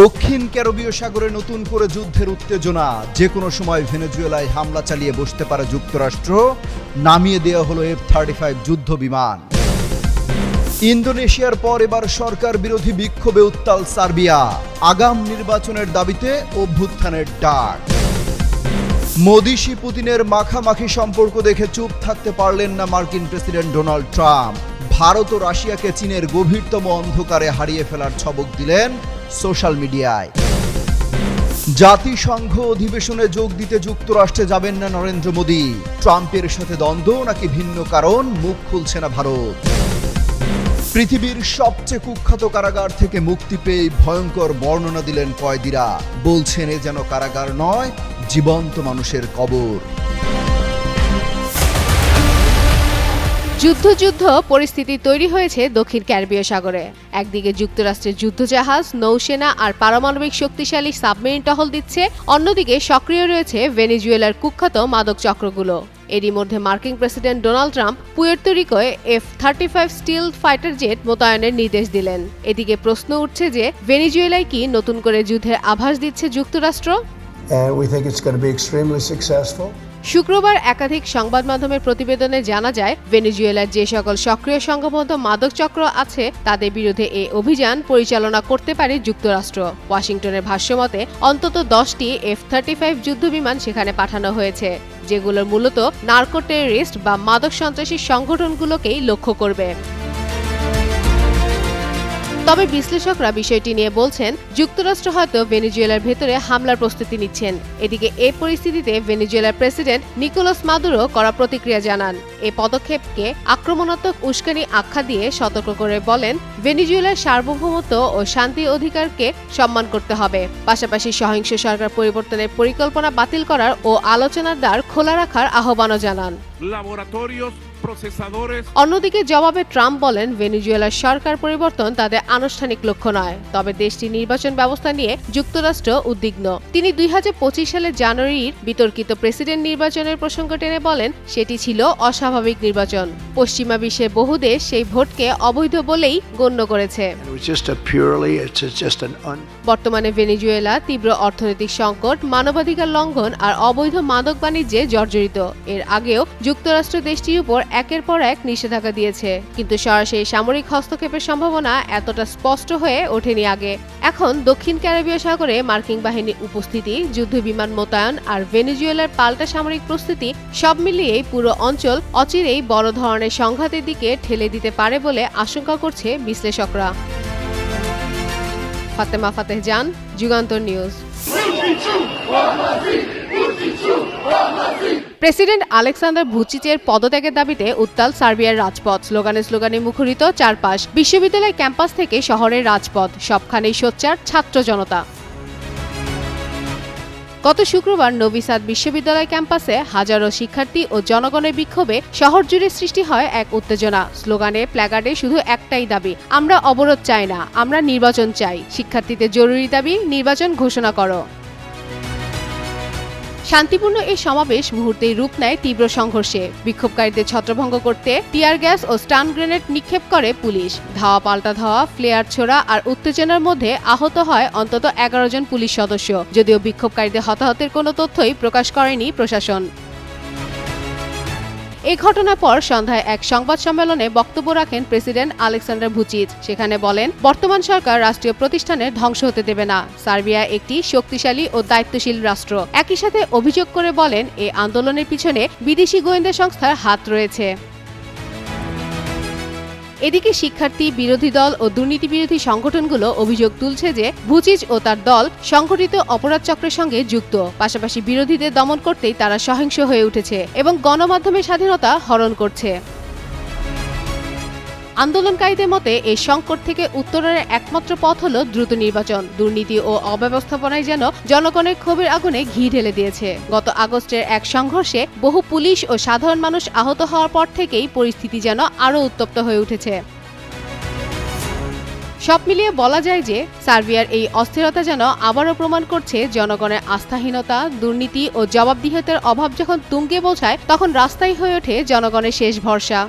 দক্ষিণ ক্যারোবীয় সাগরে নতুন করে যুদ্ধের উত্তেজনা। যে কোনো সময় ভেনেজুয়েলায় হামলা চালিয়ে বসতে পারে যুক্তরাষ্ট্র। নামিয়ে দেওয়া হলো এফ থার্টি ফাইভ যুদ্ধ বিমান। ইন্দোনেশিয়ার পর এবার সরকার বিরোধী বিক্ষোভে উত্তাল সার্বিয়া। আগাম নির্বাচনের দাবিতে অভ্যুত্থানের ডাক। মোদিশি পুতিনের মাখামাখি সম্পর্ক দেখে চুপ থাকতে পারলেন না মার্কিন প্রেসিডেন্ট ডোনাল্ড ট্রাম্প। ভারত ও রাশিয়াকে চীনের গভীরতম অন্ধকারে হারিয়ে ফেলার ছবক দিলেন সোশ্যাল মিডিয়ায়। জাতিসংঘ অধিবেশনে যোগ দিতে যুক্তরাষ্ট্রে যাবেন না নরেন্দ্র মোদী। ট্রাম্পের সাথে দ্বন্দ্ব নাকি ভিন্ন কারণ? মুখ খুলছে না ভারত। পৃথিবীর সবচেয়ে কুখ্যাত কারাগার থেকে মুক্তি পেয়ে ভয়ঙ্কর বর্ণনা দিলেন কয়েদিরা। বলছেন এ যেন কারাগার নয়, জীবন্ত মানুষের কবর। যুদ্ধ যুদ্ধ পরিস্থিতি তৈরি হয়েছে দক্ষিণ ক্যারিবীয় সাগরে। একদিকে যুক্তরাষ্ট্রের যুদ্ধজাহাজ, নৌসেনা আর পারমাণবিক শক্তিশালী সাবমেরিন টহল দিচ্ছে। অন্যদিকে সক্রিয় রয়েছে ভেনেজুয়েলার কুখ্যাত মাদক চক্রগুলো। এরই মধ্যে মার্কিন president Donald Trump Puerto রিকোয় F thirty five stealth fighter jet মোতায়েনের নির্দেশ দিলেন। এদিকে প্রশ্ন উঠছে যে, ভেনিজুয়েলায় কি নতুন করে যুদ্ধের আভাস দিচ্ছে যুক্তরাষ্ট্র? Successful. শুক্রবার একাধিক সংবাদ মাধ্যমের প্রতিবেদনে জানা যায়, ভেনেজুয়েলার যে সকল সক্রিয় সংঘবদ্ধ মাদক চক্র আছে, তাদের বিরুদ্ধে এই অভিযান পরিচালনা করতে পারে যুক্তরাষ্ট্র। ওয়াশিংটনের ভাষ্যমতে, অন্তত দশটি এফ থার্টি ফাইভ যুদ্ধবিমান সেখানে পাঠানো হয়েছে যেগুলোর মূলত নার্কো টেররিস্ট বা মাদক সন্ত্রাসী সংগঠনগুলোকেই লক্ষ্য করবে। তবে বিশ্লেষকরা বিষয়টি নিয়ে বলছেন, যুক্তরাষ্ট্র হয়তো ভেনেজুয়েলার ভেতরে হামলার প্রস্তুতি নিচ্ছেন। এদিকে এই পরিস্থিতিতে ভেনেজুয়েলার প্রেসিডেন্ট নিকোলাস মাদুরো করা প্রতিক্রিয়া জানান। এই পদক্ষেপকে আক্রমণাত্মক উস্কানি আখ্যা দিয়ে সতর্ক করে বলেন, ভেনেজুয়েলার সার্বভৌমত্ব ও শান্তি অধিকারকে সম্মান করতে হবে। পাশাপাশি সহিংস সরকার পরিবর্তনের পরিকল্পনা বাতিল করার ও আলোচনার দ্বার খোলা রাখার আহ্বানও জানান। অন্যদিকে জবাবে ট্রাম্প বলেন ভেনেজুয়েলার সরকার পরিবর্তন তাদের আনুষ্ঠানিক লক্ষ্য নয় তবে দেশটির নির্বাচন ব্যবস্থা নিয়ে যুক্তরাষ্ট্র উদ্বিগ্ন। তিনি দুই হাজার পঁচিশ সালের জানুয়ারির বিতর্কিত প্রেসিডেন্ট নির্বাচনের প্রসঙ্গ টেনে বলেন সেটি ছিল অস্বাভাবিক নির্বাচন। পশ্চিমা বিশ্বের বহু দেশ সেই ভোটকে অবৈধ বলেই গণ্য করেছে. বর্তমানে ভেনেজুয়েলা তীব্র অর্থনৈতিক সংকট মানবাধিকার লঙ্ঘন আর অবৈধ মাদক বাণিজ্যে জর্জরিত। এর আগেও যুক্তরাষ্ট্র দেশটির উপর একের পর এক নিষেধাজ্ঞা দিয়েছে। কিন্তু সরাসরি সামরিক হস্তক্ষেপের সম্ভাবনা এতটা স্পষ্ট হয়ে ওঠেনি আগে। এখন দক্ষিণ ক্যারিবীয় সাগরে মার্কিন বাহিনীর উপস্থিতি, যুদ্ধ বিমান মোতায়েন আর ভেনেজুয়েলার পাল্টা সামরিক প্রস্তুতি সব মিলিয়েই পুরো অঞ্চল অচিরেই বড় ধরনের সংঘাতের দিকে ঠেলে দিতে পারে বলে আশঙ্কা করছে বিশ্লেষকরা। Fatema Fateh Jan, Jugantor news. President Aleksandar ভুচিচের পদত্যাগের দাবিতে উত্তাল সার্বিয়ার রাজপথ। স্লোগানে স্লোগানে মুখরিত চারপাশ। বিশ্ববিদ্যালয় ক্যাম্পাস থেকে শহরের রাজপথ। সবখানেই সোচ্চার ছাত্র জনতা। গত শুক্রবার নভিসাদ বিশ্ববিদ্যালয় ক্যাম্পাসে হাজারো শিক্ষার্থী ও জনগণের বিক্ষোভে শহর জুড়ে সৃষ্টি হয় এক উত্তেজনা। স্লোগানে প্ল্যাকার্ডে শুধু একটাই দাবি, আমরা অবরোধ চাই না, আমরা নির্বাচন চাই। শিক্ষার্থীদের জরুরি দাবি, নির্বাচন ঘোষণা করো। শান্তিপূর্ণ এই সমাবেশ মুহূর্তেই রূপ নেয় তীব্র সংঘর্ষে। বিক্ষোভকারীদের ছত্রভঙ্গ করতে টিয়ার গ্যাস ও স্টান গ্রেনেড নিক্ষেপ করে পুলিশ। ধাওয়া পাল্টা ধাওয়া, ফ্লেয়ার ছোড়া আর উত্তেজনার মধ্যে আহত হয় অন্তত এগারো জন পুলিশ সদস্য। যদিও বিক্ষোভকারীদের হতাহতের কোনো তথ্যই প্রকাশ করেনি প্রশাসন। এই ঘটনার পর সন্ধ্যায় এক সংবাদ সম্মেলনে বক্তব্য রাখেন প্রেসিডেন্ট আলেকসান্ডার ভুচিচ সেখানে বলেন, বর্তমান সরকার রাষ্ট্রীয় প্রতিষ্ঠানের ধ্বংস হতে দেবে না। সার্বিয়া একটি শক্তিশালী ও দায়িত্বশীল রাষ্ট্র। একই সাথে অভিযোগ করে বলেন এই আন্দোলনের পিছনে বিদেশি গোয়েন্দা সংস্থার হাত রয়েছে। এদিকে শিক্ষার্থী, বিরোধী দল ও দুর্নীতি বিরোধী সংগঠনগুলো অভিযোগ তুলছে যে ভুচিজ ও তার দল সংগঠিত অপরাধ চক্রের সঙ্গে যুক্ত। পাশাপাশি বিরোধীদের দমন করতেই তারা সহিংস হয়ে উঠেছে এবং গণমাধ্যমের স্বাধীনতা হরণ করছে। আন্দোলনকারীদের মতে, এই সংকট থেকে উত্তরের একমাত্র পথ হল দ্রুত নির্বাচন। দুর্নীতি ও অব্যবস্থাপনায় যেন জনগণের ক্ষোভের আগুনে ঘি ঢেলে দিয়েছে। গত আগস্টের এক সংঘর্ষে বহু পুলিশ ও সাধারণ মানুষ আহত হওয়ার পর থেকেই পরিস্থিতি যেন আরও উত্তপ্ত হয়ে উঠেছে। সব মিলিয়ে বলা যায় যে, সার্বিয়ার এই অস্থিরতা যেন আবারও প্রমাণ করছে জনগণের আস্থাহীনতা, দুর্নীতি ও জবাবদিহিতার অভাব যখন তুঙ্গে বোঝায়, তখন রাস্তাই হয়ে ওঠে জনগণের শেষ ভরসা।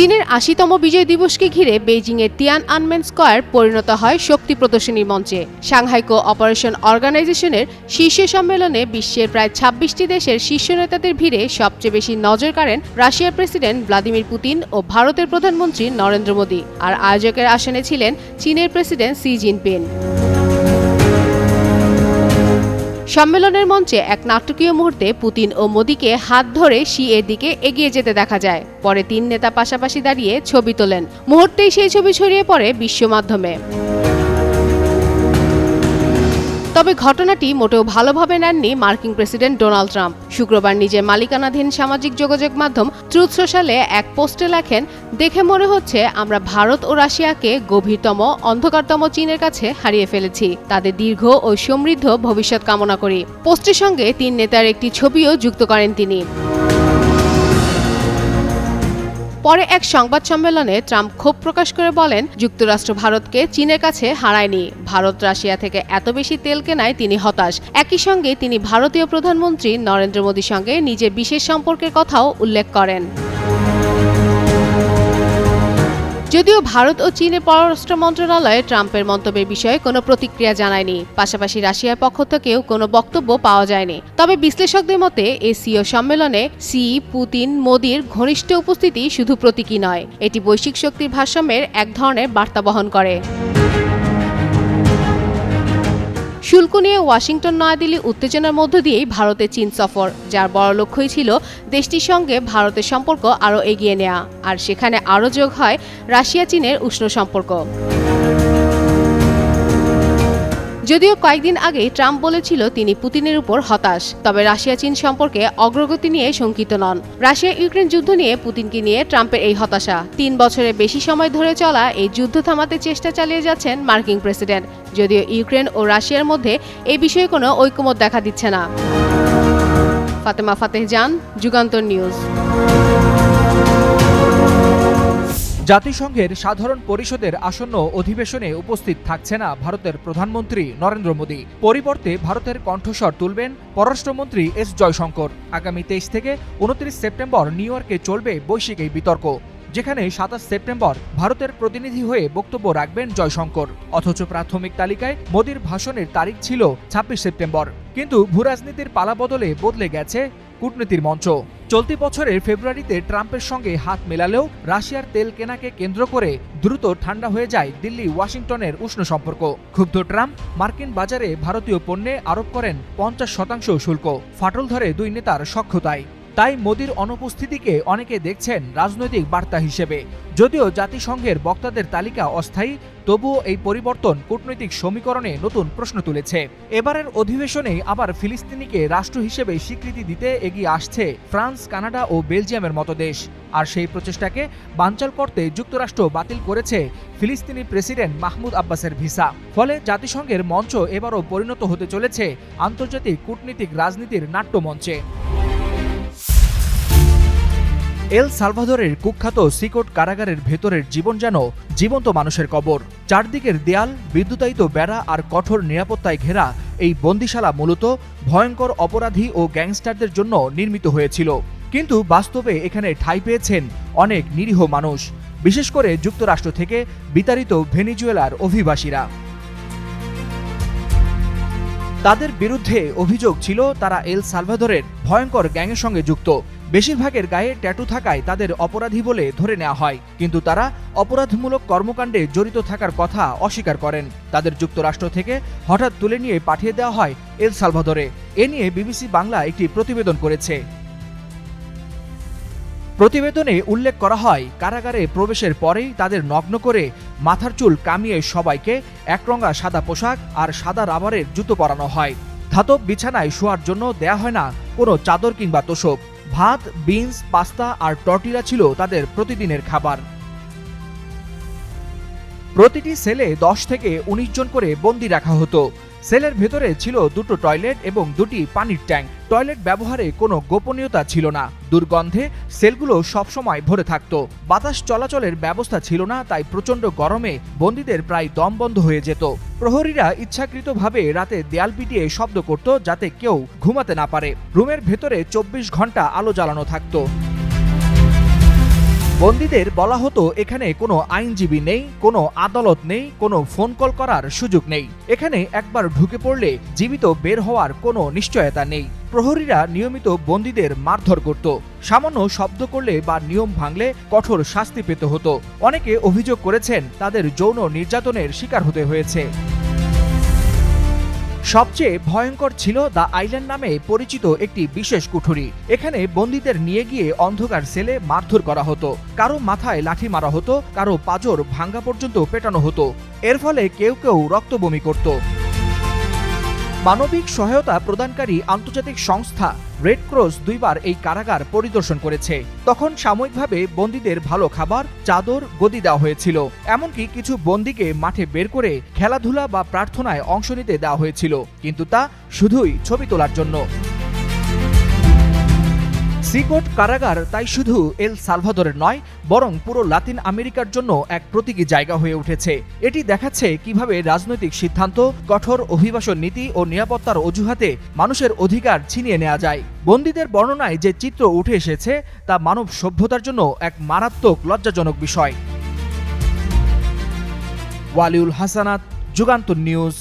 চীনের আশিতম বিজয় দিবসকে ঘিরে বেইজিংয়ের তিয়ান আনমেন স্কোয়ার পরিণত হয় শক্তি প্রদর্শনীর মঞ্চে। সাংহাই কো অপারেশন অর্গানাইজেশনের শীর্ষ সম্মেলনে বিশ্বের প্রায় ছাব্বিশটি দেশের শীর্ষ নেতাদের ভিড়ে সবচেয়ে বেশি নজর কাড়েন রাশিয়ার প্রেসিডেন্ট ভ্লাদিমির পুতিন ও ভারতের প্রধানমন্ত্রী নরেন্দ্র মোদী। আর আয়োজকের আসনে ছিলেন চীনের প্রেসিডেন্ট সি জিনপিং। সম্মেলনের মঞ্চে এক নাটকীয় মুহূর্তে পুতিন ও মোদীকে হাত ধরে শি এর দিকে এগিয়ে যেতে দেখা যায়। পরে তিন নেতা পাশাপাশি দাঁড়িয়ে ছবি তোলেন। মুহূর্তেই সেই ছবি ছড়িয়ে পড়ে বিশ্ব মাধ্যমে। তবে ঘটনাটি মোটেও ভালোভাবে নেননি মার্কিন প্রেসিডেন্ট ডোনাল্ড ট্রাম্প। শুক্রবার নিজের মালিকানাধীন সামাজিক যোগাযোগ মাধ্যম ট্রুথ সোশ্যালে এক পোস্টে লেখেন, দেখে মনে হচ্ছে আমরা ভারত ও রাশিয়াকে গভীরতম, অন্ধকারতম চীনের কাছে হারিয়ে ফেলেছি। তাদের দীর্ঘ ও সমৃদ্ধ ভবিষ্যৎ কামনা করি। পোস্টের সঙ্গে তিন নেতার একটি ছবিও যুক্ত করেন তিনি। পরে এক সংবাদ সম্মেলনে ট্রাম্প ক্ষোভ প্রকাশ করে বলেন, যুক্তরাষ্ট্র ভারতকে চীনের কাছে হারায়নি। ভারত রাশিয়া থেকে এত বেশি তেল কেনায় তিনি হতাশ। একই সঙ্গে তিনি ভারতীয় প্রধানমন্ত্রী নরেন্দ্র মোদীর সঙ্গে নিজের বিশেষ সম্পর্কের কথাও উল্লেখ করেন। যদিও ভারত ও চীনের পররাষ্ট্র মন্ত্রণালয়ে ট্রাম্পের মন্তব্যের বিষয়ে কোনো প্রতিক্রিয়া জানায়নি। পাশাপাশি রাশিয়ার পক্ষ থেকেও কোনো বক্তব্য পাওয়া যায়নি। তবে বিশ্লেষকদের মতে এসিও সম্মেলনে সি, পুতিন, মোদির ঘনিষ্ঠ উপস্থিতি শুধু প্রতীকী নয়, এটি বৈশ্বিক শক্তির ভারসাম্যের এক ধরনের বার্তা বহন করে। শুল্ক নিয়ে ওয়াশিংটন, নয়াদিল্লি উত্তেজনার মধ্য দিয়েই ভারতে চীন সফর, যার বড় লক্ষ্যই ছিল দেশটির সঙ্গে ভারতের সম্পর্ক আরও এগিয়ে নেওয়া আর সেখানে আরও যোগ হয় রাশিয়া চীনের উষ্ণ সম্পর্ক। যদিও কয়েকদিন আগে ট্রাম্প বলেছিল তিনি পুতিনের উপর হতাশ, তবে রাশিয়া চীন সম্পর্কে অগ্রগতি নিয়ে শঙ্কিত নন। রাশিয়া ইউক্রেন যুদ্ধ নিয়ে পুতিনকে নিয়ে ট্রাম্পের এই হতাশা। তিন বছরের বেশি সময় ধরে চলা এই যুদ্ধ থামাতে চেষ্টা চালিয়ে যাচ্ছেন মার্কিন প্রেসিডেন্ট। যদিও ইউক্রেন ও রাশিয়ার মধ্যে এই বিষয়ে কোনো ঐকমত দেখা দিচ্ছে না। ফাতেমা ফাতেহ জান, যুগান্তর নিউজ। জাতিসংঘের সাধারণ পরিষদের আসন্ন অধিবেশনে উপস্থিত থাকছে না ভারতের প্রধানমন্ত্রী নরেন্দ্র মোদী। পরিবর্তে ভারতের কণ্ঠস্বর তুলবেন পররাষ্ট্রমন্ত্রী এস জয়শঙ্কর। আগামী তেইশ থেকে উনত্রিশ সেপ্টেম্বর নিউ ইয়র্কে চলবে বৈশ্বিক এই বিতর্ক। যেখানে সাতাশ সেপ্টেম্বর ভারতের প্রতিনিধি হয়ে বক্তব্য রাখবেন জয়শঙ্কর। অথচ প্রাথমিক তালিকায় মোদীর ভাষণের তারিখ ছিল ছাব্বিশ সেপ্টেম্বর। কিন্তু ভূরাজনীতির পালাবদলে বদলে গেছে কূটনীতির মঞ্চ। চলতি বছরের ফেব্রুয়ারিতে ট্রাম্পের সঙ্গে হাত মেলালেও রাশিয়ার তেল কেনাকে কেন্দ্র করে দ্রুত ঠান্ডা হয়ে যায় দিল্লি ওয়াশিংটনের উষ্ণ সম্পর্ক। ক্ষুব্ধ ট্রাম্প মার্কিন বাজারে ভারতীয় পণ্যে আরোপ করেন পঞ্চাশ শতাংশ শুল্ক। ফাটল ধরে দুই নেতার সক্ষতায়। তাই মোদির অনুপস্থিতিকে অনেকে দেখছেন রাজনৈতিক বার্তা হিসেবে। যদিও জাতিসংঘের বক্তাদের তালিকা অস্থায়ী, তবুও এই পরিবর্তন কূটনৈতিক সমীকরণে নতুন প্রশ্ন তুলেছে। এবারের অধিবেশনে আবার ফিলিস্তিনিকে রাষ্ট্র হিসেবে স্বীকৃতি দিতে এগিয়ে আসছে ফ্রান্স, কানাডা ও বেলজিয়ামের মতো দেশ। আর সেই প্রচেষ্টাকে বানচাল করতে যুক্তরাষ্ট্র বাতিল করেছে ফিলিস্তিনি প্রেসিডেন্ট মাহমুদ আব্বাসের ভিসা। ফলে জাতিসংঘের মঞ্চ এবারও পরিণত হতে চলেছে আন্তর্জাতিক কূটনীতিক রাজনীতির নাট্যমঞ্চে। এল সালভাদরের কুখ্যাত সিকোট কারাগারের ভেতরের জীবন যেন জীবন্ত মানুষের কবর। চারদিকের দেয়াল, বিদ্যুতায়িত বেড়া আর কঠোর নিরাপত্তায় ঘেরা এই বন্দিশালা মূলত ভয়ঙ্কর অপরাধী ও গ্যাংস্টারদের জন্য নির্মিত হয়েছিল। কিন্তু বাস্তবে এখানে ঠাঁই পেয়েছেন অনেক নিরীহ মানুষ, বিশেষ করে যুক্তরাষ্ট্র থেকে বিতাড়িত ভেনিজুয়েলার অভিবাসীরা। তাদের বিরুদ্ধে অভিযোগ ছিল তারা এল সালভাদরের ভয়ঙ্কর গ্যাংয়ের সঙ্গে যুক্ত। বেশিরভাগের গায়ে ট্যাটু থাকায় তাদের অপরাধী বলে ধরে নেওয়া হয়। কিন্তু তারা অপরাধমূলক কর্মকাণ্ডে জড়িত থাকার কথা অস্বীকার করেন। তাদের যুক্তরাষ্ট্র থেকে হঠাৎ তুলে নিয়ে পাঠিয়ে দেওয়া হয় এল সালভাদরে। এ নিয়ে বিবিসি বাংলা একটি প্রতিবেদন করেছে। প্রতিবেদনে উল্লেখ করা হয়, কারাগারে প্রবেশের পরেই তাদের নগ্ন করে মাথার চুল কামিয়ে সবাইকে একরঙা সাদা পোশাক আর সাদা রাবারের জুতো পরানো হয়। ধাতব বিছানায় শোয়ার জন্য দেয়া হয় না কোনো চাদর কিংবা তোষক। ভাত, বিনস, পাস্তা আর টর্টিরা ছিল তাদের প্রতিদিনের খাবার। প্রতিটি সেলে দশ থেকে উনিশ জন করে বন্দি রাখা হতো। সেলের ভেতরে ছিল দুটো টয়লেট এবং দুটি পানির ট্যাঙ্ক। টয়লেট ব্যবহারে কোনো গোপনীয়তা ছিল না। দুর্গন্ধে সেলগুলো সবসময় ভরে থাকত। বাতাস চলাচলের ব্যবস্থা ছিল না, তাই প্রচণ্ড গরমে বন্দীদের প্রায় দম বন্ধ হয়ে যেত। প্রহরীরা ইচ্ছাকৃতভাবে রাতে দেয়াল পিটিয়ে শব্দ করত যাতে কেউ ঘুমাতে না পারে। রুমের ভেতরে চব্বিশ ঘণ্টা আলো জ্বালানো থাকতো। বন্দীদের বলা হতো, এখানে কোনো আইনজীবী নেই, কোনো আদালত নেই, কোনো ফোন কল করার সুযোগ নেই। এখানে একবার ঢুকে পড়লে জীবিত বের হওয়ার কোনো নিশ্চয়তা নেই। প্রহরীরা নিয়মিত বন্দীদের মারধর করত। সামান্য শব্দ করলে বা নিয়ম ভাঙলে কঠোর শাস্তি পেতে হতো। অনেকে অভিযোগ করেছেন, তাদের যৌন নির্যাতনের শিকার হতে হয়েছে। সবচেয়ে ভয়ঙ্কর ছিল দ্য আইল্যান্ড নামে পরিচিত একটি বিশেষ কুঠুরি। এখানে বন্দীদের নিয়ে গিয়ে অন্ধকার সেলে মারধর করা হতো। কারও মাথায় লাঠি মারা হতো, কারও পাজর ভাঙ্গা পর্যন্ত পেটানো হতো। এর ফলে কেউ কেউ রক্ত বমি করত। মানবিক সহায়তা প্রদানকারী আন্তর্জাতিক সংস্থা রেড ক্রস দুইবার এই কারাগার পরিদর্শন করেছে। তখন সাময়িকভাবে বন্দীদের ভালো খাবার, চাদর, গদি দেওয়া হয়েছিল। এমনকি কিছু বন্দীকে মাঠে বের করে খেলাধুলা বা প্রার্থনায় অংশ নিতে দেওয়া হয়েছিল। কিন্তু তা শুধুই ছবি তোলার জন্য। সিকোট কারাগার তাই শুধু এল সালভাদরের নয়, বরং পুরো লাতিন আমেরিকার জন্য এক প্রতীকী জায়গা হয়ে উঠেছে। এটি দেখাচ্ছে কীভাবে রাজনৈতিক সিদ্ধান্ত, কঠোর অভিবাসন নীতি ও নিরাপত্তার অজুহাতে মানুষের অধিকার ছিনিয়ে নেওয়া যায়। বন্দীদের বর্ণনায় যে চিত্র উঠে এসেছে, তা মানব সভ্যতার জন্য এক মারাত্মক লজ্জাজনক বিষয়। ওয়ালিউল হাসানাত, যুগান্তর নিউজ।